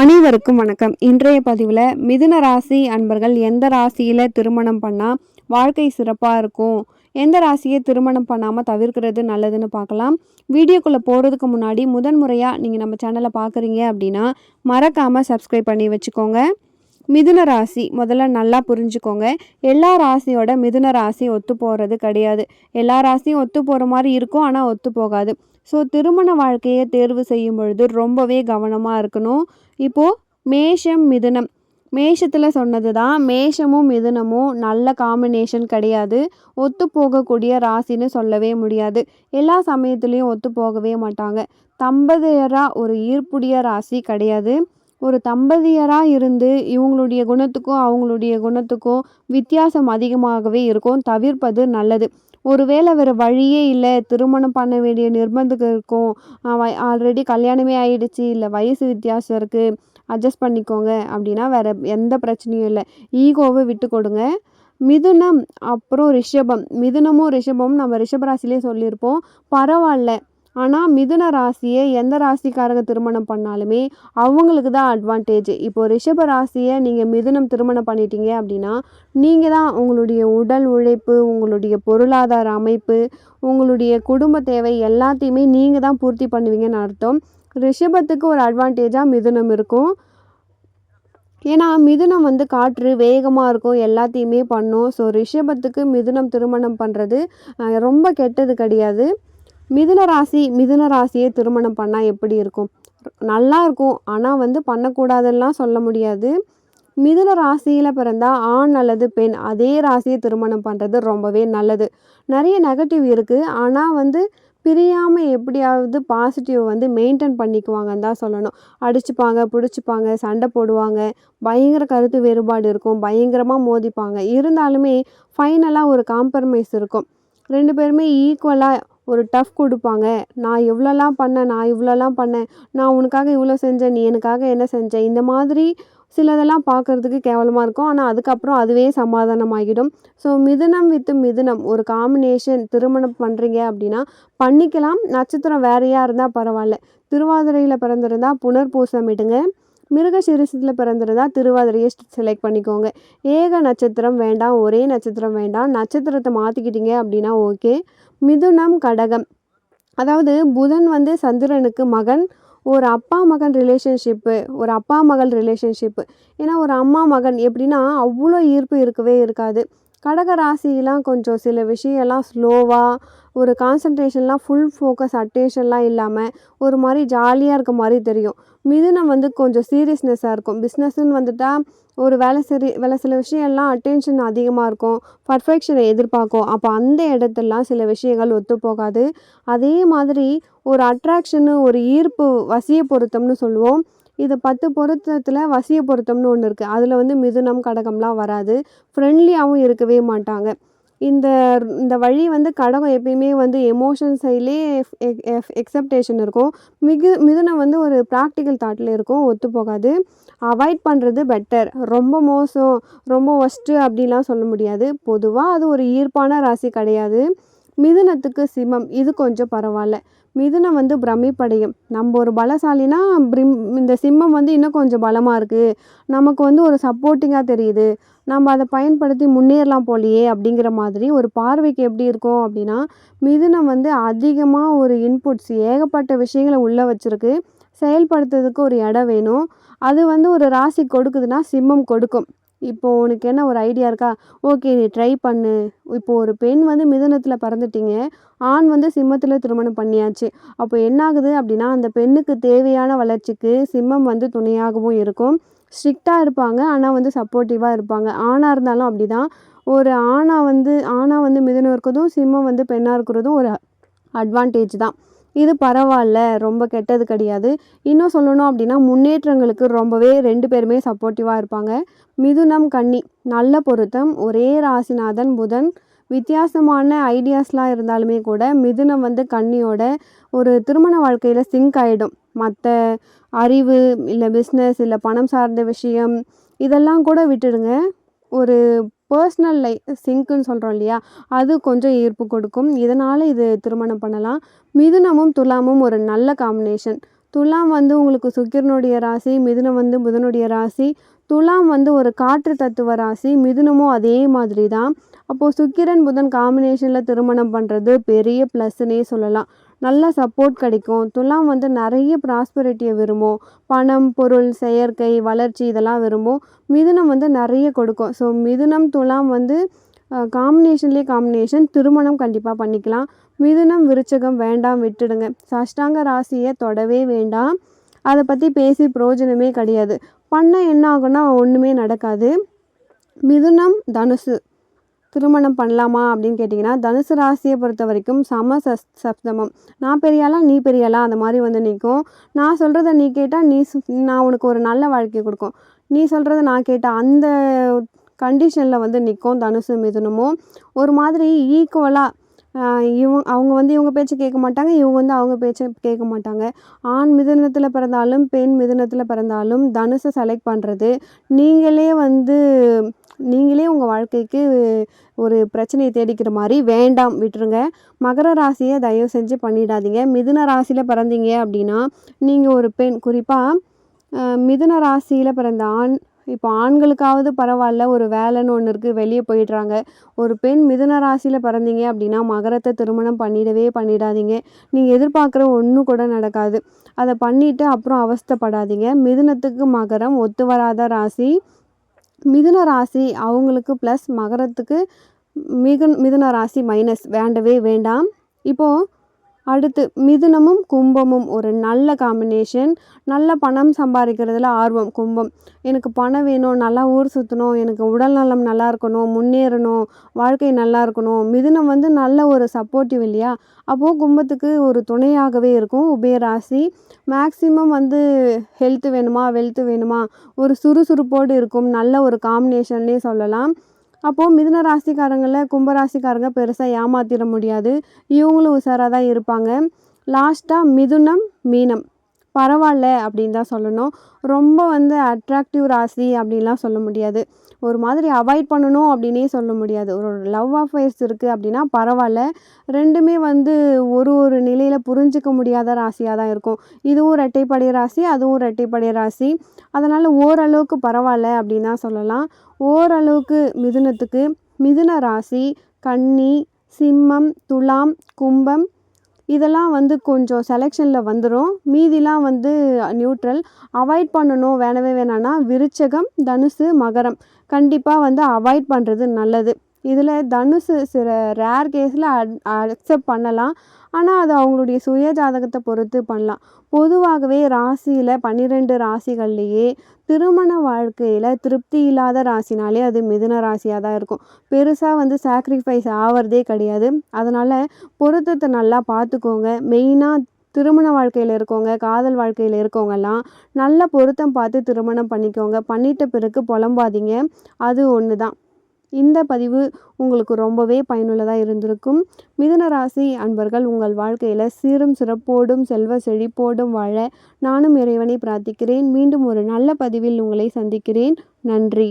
அனைவருக்கும் வணக்கம். இன்றைய பதிவில் மிதுன ராசி அன்பர்கள் எந்த ராசியில் திருமணம் பண்ணால் வாழ்க்கை சிறப்பாக இருக்கும்? எந்த ராசியை திருமணம் பண்ணாமல் தவிர்க்கிறது நல்லதுன்னு பார்க்கலாம். வீடியோக்குள்ளே போகிறதுக்கு முன்னாடி முதன் முறையாக நீங்கள் நம்ம சேனலை பார்க்குறீங்க அப்படின்னா மறக்காமல் சப்ஸ்கிரைப் பண்ணி வச்சுக்கோங்க. மிதுன ராசி முதல்ல நல்லா புரிஞ்சுக்கோங்க. எல்லா ராசியோட மிதுன ராசி ஒத்து போகிறது கிடையாது. எல்லா ராசியும் ஒத்து போகிற மாதிரி இருக்கும் ஆனால் ஒத்து போகாது. ஸோ திருமண வாழ்க்கையை தேர்வு செய்யும் பொழுது ரொம்பவே கவனமாக இருக்கணும். இப்போது மேஷம் மிதுனம். மேஷத்தில் சொன்னது தான் மேஷமும் மிதுனமும் நல்ல காம்பினேஷன் கிடையாது. ஒத்து போகக்கூடிய ராசின்னு சொல்லவே முடியாது. எல்லா சமயத்துலேயும் ஒத்து போகவே மாட்டாங்க. தம்பதியராக ஒரு ஈர்ப்புடைய ராசி கிடையாது. ஒரு தம்பதியராக இருந்து இவங்களுடைய குணத்துக்கும் அவங்களுடைய குணத்துக்கும் வித்தியாசம் அதிகமாகவே இருக்கும். தவிர்ப்பது நல்லது. ஒருவேளை வேறு வழியே இல்லை திருமணம் பண்ண வேண்டிய நிர்பந்தம் இருக்கும். ஆல்ரெடி கல்யாணமே ஆயிடுச்சு இல்லை வயசு வித்தியாசம் இருக்குது அட்ஜஸ்ட் பண்ணிக்கோங்க அப்படின்னா வேறு எந்த பிரச்சனையும் இல்லை. ஈகோவை விட்டு கொடுங்க. மிதுனம் அப்புறம் ரிஷபம். மிதுனமும் ரிஷபமும் நம்ம ரிஷபராசிலே சொல்லியிருப்போம். பரவாயில்ல. ஆனால் மிதுன ராசியை எந்த ராசிக்காரங்க திருமணம் பண்ணாலுமே அவங்களுக்கு தான் அட்வான்டேஜ் இப்போ ரிஷப ராசியை நீங்கள் மிதுனம் திருமணம் பண்ணிட்டீங்க அப்படின்னா நீங்கள் தான் உங்களுடைய உடல் உழைப்பு உங்களுடைய பொருளாதார அமைப்பு உங்களுடைய குடும்ப தேவை எல்லாத்தையுமே நீங்கள் தான் பூர்த்தி பண்ணுவீங்கன்னு அர்த்தம். ரிஷபத்துக்கு ஒரு அட்வான்டேஜாக மிதுனம் இருக்கும். ஏன்னா மிதுனம் வந்து காற்று வேகமாக இருக்கும் எல்லாத்தையுமே பண்ணும். ஸோ ரிஷபத்துக்கு மிதுனம் திருமணம் பண்ணுறது ரொம்ப கெட்டது கிடையாது. மிதுன ராசி மிதுன ராசியை திருமணம் பண்ணால் எப்படி இருக்கும்? நல்லா இருக்கும். ஆனால் வந்து பண்ணக்கூடாதுலாம் சொல்ல முடியாது. மிதுன ராசியில் பிறந்தால் ஆண் அல்லது பெண் அதே ராசியை திருமணம் பண்ணுறது ரொம்பவே நல்லது. நிறைய நெகட்டிவ் இருக்குது ஆனால் வந்து பிரியாமல் எப்படியாவது பாசிட்டிவ் வந்து மெயின்டைன் பண்ணிக்குவாங்கன்னு தான் சொல்லணும். அடிச்சுப்பாங்க பிடிச்சிப்பாங்க சண்டை போடுவாங்க. பயங்கர கருத்து வேறுபாடு இருக்கும். பயங்கரமாக மோதிப்பாங்க. இருந்தாலுமே ஃபைனலாக ஒரு காம்ப்ரமைஸ் இருக்கும். ரெண்டு பேருமே ஈக்குவலாக ஒரு டஃப் கொடுப்பாங்க. நான் எவ்வளோலாம் பண்ணேன் நான் இவ்வளோலாம் பண்ணேன். நான் உனக்காக இவ்வளோ செஞ்சேன் நீ எனக்காக என்ன செஞ்ச? இந்த மாதிரி சிலதெல்லாம் பார்க்குறதுக்கு கேவலமாக இருக்கும். ஆனால் அதுக்கப்புறம் அதுவே சமாதானமாகிடும். ஸோ மிதுனம் வித் மிதுனம் ஒரு காம்பினேஷன் திருமணம் பண்ணுறீங்க அப்படின்னா பண்ணிக்கலாம். நட்சத்திரம் வேறையாக இருந்தால் பரவாயில்ல. திருவாதிரையில் பிறந்திருந்தால் புனர்பூசமிடுங்க மிருகசிரிசத்தில் பிறந்திருந்தால் திருவாதிரையை செலக்ட் பண்ணிக்கோங்க. ஏக நட்சத்திரம் வேண்டாம் ஒரே நட்சத்திரம் வேண்டாம் நட்சத்திரத்தை மாற்றிக்கிட்டீங்க அப்படின்னா ஓகே மிதுனம் கடகம். அதாவது புதன் வந்து சந்திரனுக்கு மகன் ஒரு அப்பா மகன் ரிலேஷன்ஷிப்பு ஒரு அப்பா மகள் ரிலேஷன்ஷிப்பு ஏன்னா ஒரு அம்மா மகன் எப்படின்னா அவ்வளோ ஈர்ப்பு இருக்கவே இருக்காது. கடகராசிலாம் கொஞ்சம் சில விஷயம்லாம் ஸ்லோவாக ஒரு கான்சன்ட்ரேஷன்லாம் ஃபுல் ஃபோக்கஸ் அட்டேஷன்லாம் இல்லாமல் ஒரு மாதிரி ஜாலியாக இருக்க மாதிரி தெரியும். மிதுனம் வந்து கொஞ்சம் சீரியஸ்னஸ்ஸாக இருக்கும். பிஸ்னஸ்ன்னு வந்துட்டால் ஒரு வேலை சரி வேலை சில விஷயம்லாம் அட்டென்ஷன் அதிகமாக இருக்கும். பர்ஃபெக்ஷனை எதிர்பார்க்கும். அப்போ அந்த இடத்துலலாம் சில விஷயங்கள் ஒத்து போகாது. அதே மாதிரி ஒரு அட்ராக்ஷனு ஒரு ஈர்ப்பு வசிய பொருத்தம்னு சொல்லுவோம். இது பத்து பொருத்தத்தில் வசிய பொருத்தம்னு ஒன்று இருக்குது அதில் வந்து மிதுனம் கடகம்லாம் வராது. ஃப்ரெண்ட்லியாகவும் இருக்கவே மாட்டாங்க. இந்த இந்த வழி வந்து கடகம் எப்பயுமே வந்து எமோஷன் சைட்லேயே எக்ஸப்டேஷன் இருக்கும். மிகு மிதுனம் வந்து ஒரு ப்ராக்டிக்கல் தாட்டில் இருக்கும். ஒத்து போகாது. அவாய்ட் பண்ணுறது பெட்டர் ரொம்ப மோசம் ரொம்ப ஒஸ்ட்டு அப்படிலாம் சொல்ல முடியாது. பொதுவாக அது ஒரு ஈர்ப்பான ராசி கிடையாது. மிதுனத்துக்கு சிமம் இது கொஞ்சம் பரவாயில்ல. மிதுனம் வந்து பிரமிப்படையும். நம்ம ஒரு பலசாலினா பிரிம் இந்த சிம்மம் வந்து இன்னும் கொஞ்சம் பலமாக இருக்குது நமக்கு வந்து ஒரு சப்போர்ட்டிங்காக தெரியுது. நம்ம அதை பயன்படுத்தி முன்னேறலாம் போலையே அப்படிங்கிற மாதிரி ஒரு பார்வைக்கு எப்படி இருக்கும் அப்படின்னா மிதுனம் வந்து அதிகமாக ஒரு இன்புட்ஸ் ஏகப்பட்ட விஷயங்களை உள்ளே வச்சுருக்கு. செயல்படுத்துறதுக்கு ஒரு இடம் வேணும். அது வந்து ஒரு ராசி கொடுக்குதுன்னா சிம்மம் கொடுக்கும். இப்போது உனக்கு என்ன ஒரு ஐடியா இருக்கா? ஓகே நீ ட்ரை பண்ணு. இப்போது ஒரு பெண் வந்து மிதுனத்தில் பறந்துட்டீங்க. ஆண் வந்து சிம்மத்தில் திருமணம் பண்ணியாச்சு. அப்போ என்ன ஆகுது அப்படின்னா அந்த பெண்ணுக்கு தேவையான வளர்ச்சிக்கு சிம்மம் வந்து துணையாகவும் இருக்கும். ஸ்ட்ரிக்டாக இருப்பாங்க ஆனால் வந்து சப்போர்ட்டிவாக இருப்பாங்க. ஆணாக இருந்தாலும் அப்படி தான் ஒரு ஆணாக வந்து ஆணாக வந்து மிதனம் இருக்கிறதும் சிம்மம் வந்து பெண்ணாக இருக்கிறதும் ஒரு அட்வான்டேஜ் தான். இது பரவாயில்ல ரொம்ப கெட்டது கிடையாது. இன்னும் சொல்லணும் அப்படின்னா முன்னேற்றங்களுக்கு ரொம்பவே ரெண்டு பேருமே சப்போர்ட்டிவாக இருப்பாங்க. மிதுனம் கன்னி நல்ல பொருத்தம். ஒரே ராசிநாதன் புதன். வித்தியாசமான ஐடியாஸ்லாம் இருந்தாலுமே கூட மிதுனம் வந்து கன்னியோட ஒரு திருமண வாழ்க்கையில் சிங்க் ஆகிடும் மற்ற அறிவு இல்லை பிஸ்னஸ் இல்லை பணம் சார்ந்த விஷயம் இதெல்லாம் கூட விட்டுடுங்க. ஒரு பர்சனல் லை சிங்க்குன்னு சொல்கிறோம் இல்லையா? அது கொஞ்சம் ஈர்ப்பு கொடுக்கும். இதனால் இது திருமணம் பண்ணலாம். மிதுனமும் துலாமும் ஒரு நல்ல காம்பினேஷன் துலாம் வந்து உங்களுக்கு சுக்கிரனுடைய ராசி மிதுனம் வந்து புதனுடைய ராசி. துலாம் வந்து ஒரு காற்று தத்துவ ராசி மிதுனமும் அதே மாதிரி தான் அப்போது சுக்கிரன் புதன் காம்பினேஷனில் திருமணம் பண்ணுறது பெரிய ப்ளஸ்ன்னே சொல்லலாம். நல்ல சப்போர்ட் கிடைக்கும். துலாம் வந்து நிறைய ப்ராஸ்பரிட்டியை விரும்பும். பணம் பொருள் செயற்கை வளர்ச்சி இதெல்லாம் விரும்பும். மிதுனம் வந்து நிறைய கொடுக்கும். ஸோ மிதுனம் துலாம் வந்து காம்பினேஷன்லேயே காம்பினேஷன் திருமணம் கண்டிப்பாக பண்ணிக்கலாம். மிதுனம் விருச்சகம் வேண்டாம் விட்டுடுங்க. சஷ்டாங்க ராசியை தொடவே வேண்டாம். அதை பற்றி பேசி பிரயோஜனமே கிடையாது. பண்ண என்ன ஆகும்னா ஒன்றுமே நடக்காது. மிதுனம் தனுசு. திருமணம் பண்ணலாமா அப்படின்னு கேட்டிங்கன்னா தனுசு ராசியை பொறுத்த வரைக்கும் சம சஸ் சப்தமம். நான் பெரியாளா நீ பெரியாளா? அந்த மாதிரி வந்து நிற்கும் நான் சொல்கிறத நீ கேட்டால் நீ நான் உனக்கு ஒரு நல்ல வாழ்க்கை கொடுக்கும். நீ சொல்கிறத நான் கேட்டால் அந்த கண்டிஷனில் வந்து நிற்கும் தனுசு மிதுனமும். ஒரு மாதிரி ஈக்குவலாக இவங்க அவங்க வந்து இவங்க பேச்சை கேட்க மாட்டாங்க இவங்க வந்து அவங்க பேச்சை கேட்க மாட்டாங்க. ஆண் மிதுனத்தில் பிறந்தாலும் பெண் மிதுனத்தில் பிறந்தாலும் தனுசை செலக்ட் பண்ணுறது நீங்களே வந்து நீங்களே உங்கள் வாழ்க்கைக்கு ஒரு பிரச்சனையை தேடிக்கிற மாதிரி வேண்டாம் விட்டுருங்க. மகர ராசியை தயவு செஞ்சு பண்ணிடாதீங்க. மிதுன ராசியில் பிறந்தீங்க அப்படின்னா நீங்கள் ஒரு பெண் குறிப்பாக மிதுன ராசியில் பிறந்த ஆண் இப்போ ஆண்களுக்காவது பரவாயில்ல ஒரு வேலைன்னு ஒன்று இருக்குது வெளியே போயிடுறாங்க. ஒரு பெண் மிதுன ராசியில் பிறந்தீங்க அப்படின்னா மகரத்தை திருமணம் பண்ணிடவே பண்ணிடாதீங்க. நீங்கள் எதிர்பார்க்குற ஒன்றும் கூட நடக்காது. அதை பண்ணிவிட்டு அப்புறம் அவஸ்தைப்படாதீங்க. மிதுனத்துக்கு மகரம் ஒத்து வராத ராசி. மிதுன ராசி அவங்களுக்கு ப்ளஸ் மகரத்துக்கு மிகு மிதுன ராசி மைனஸ் வேண்டவே வேண்டாம். இப்போது அடுத்து மிதுனமும் கும்பமும் ஒரு நல்ல காம்பினேஷன் நல்ல பணம் சம்பாதிக்கிறதுல ஆர்வம் கும்பம். எனக்கு பணம் வேணும் நல்லா ஊர் சுற்றணும் எனக்கு உடல் நலம் நல்லா இருக்கணும் முன்னேறணும் வாழ்க்கை நல்லா இருக்கணும். மிதுனம் வந்து நல்ல ஒரு சப்போர்ட்டிவ் இல்லையா? அப்போது கும்பத்துக்கு ஒரு துணையாகவே இருக்கும் உபயராசி. மேக்ஸிமம் வந்து ஹெல்த்து வேணுமா வெல்த்து வேணுமா? ஒரு சுறுசுறுப்போடு இருக்கும் நல்ல ஒரு காம்பினேஷன்னே சொல்லலாம். அப்போது மிதுன ராசிக்காரங்களை கும்பராசிக்காரங்க பெருசாக ஏமாத்திட முடியாது. இவங்களும் உஷாராக தான் இருப்பாங்க. லாஸ்ட்டாக மிதுனம் மீனம். பரவாயில்ல அப்படின்னு தான் சொல்லணும். ரொம்ப வந்து அட்ராக்டிவ் ராசி அப்படின்லாம் சொல்ல முடியாது. ஒரு மாதிரி அவாய்ட் பண்ணணும் அப்படின்னே சொல்ல முடியாது. ஒரு லவ் அஃபேர்ஸ் இருக்குது அப்படின்னா பரவாயில்ல. ரெண்டுமே வந்து ஒரு ஒரு நிலையில் புரிஞ்சிக்க முடியாத ராசியாக தான் இருக்கும். இதுவும் ரெட்டைப்படை ராசி அதுவும் ரெட்டைப்படை ராசி. அதனால் ஓரளவுக்கு பரவாயில்ல அப்படின்னு தான் சொல்லலாம். ஓரளவுக்கு மிதுனத்துக்கு மிதுன ராசி கன்னி சிம்மம் துலாம் கும்பம் இதெல்லாம் வந்து கொஞ்சம் செலெக்ஷனில் வந்துடும் மீதிலாம் வந்து நியூட்ரல் அவாய்ட் பண்ணணும் வேணவே வேணான்னா விருச்சகம் தனுசு மகரம். கண்டிப்பாக வந்து அவாய்ட் பண்ணுறது நல்லது. இதில் தனுசு சில ரேர் கேஸில் அக்செப்ட் பண்ணலாம். ஆனால் அது அவங்களுடைய சுய ஜாதகத்தை பொறுத்து பண்ணலாம். பொதுவாகவே ராசியில் பன்னிரெண்டு ராசிகள்லேயே திருமண வாழ்க்கையில் திருப்தி இல்லாத ராசினாலே அது மிதுன ராசியாக தான் இருக்கும். பெருசாக வந்து சாக்ரிஃபைஸ் ஆகிறதே கிடையாது. அதனால் பொருத்தத்தை நல்லா பார்த்துக்கோங்க. மெயினாக திருமண வாழ்க்கையில் இருக்கவங்க காதல் வாழ்க்கையில் இருக்கவங்கெல்லாம் நல்ல பொருத்தம் பார்த்து திருமணம் பண்ணிக்கோங்க. பண்ணிட்ட பிறகு புலம்பாதீங்க. அது ஒன்று தான் இந்த பதிவு உங்களுக்கு ரொம்பவே பயனுள்ளதாக இருந்திருக்கும். மிதுன ராசி அன்பர்கள் உங்கள் வாழ்க்கையில் சீரும் சிறப்போடும் செல்வ செழிப்போடும் வாழ நானும் இறைவனை பிரார்த்திக்கிறேன். மீண்டும் ஒரு நல்ல பதிவில் உங்களை சந்திக்கிறேன். நன்றி.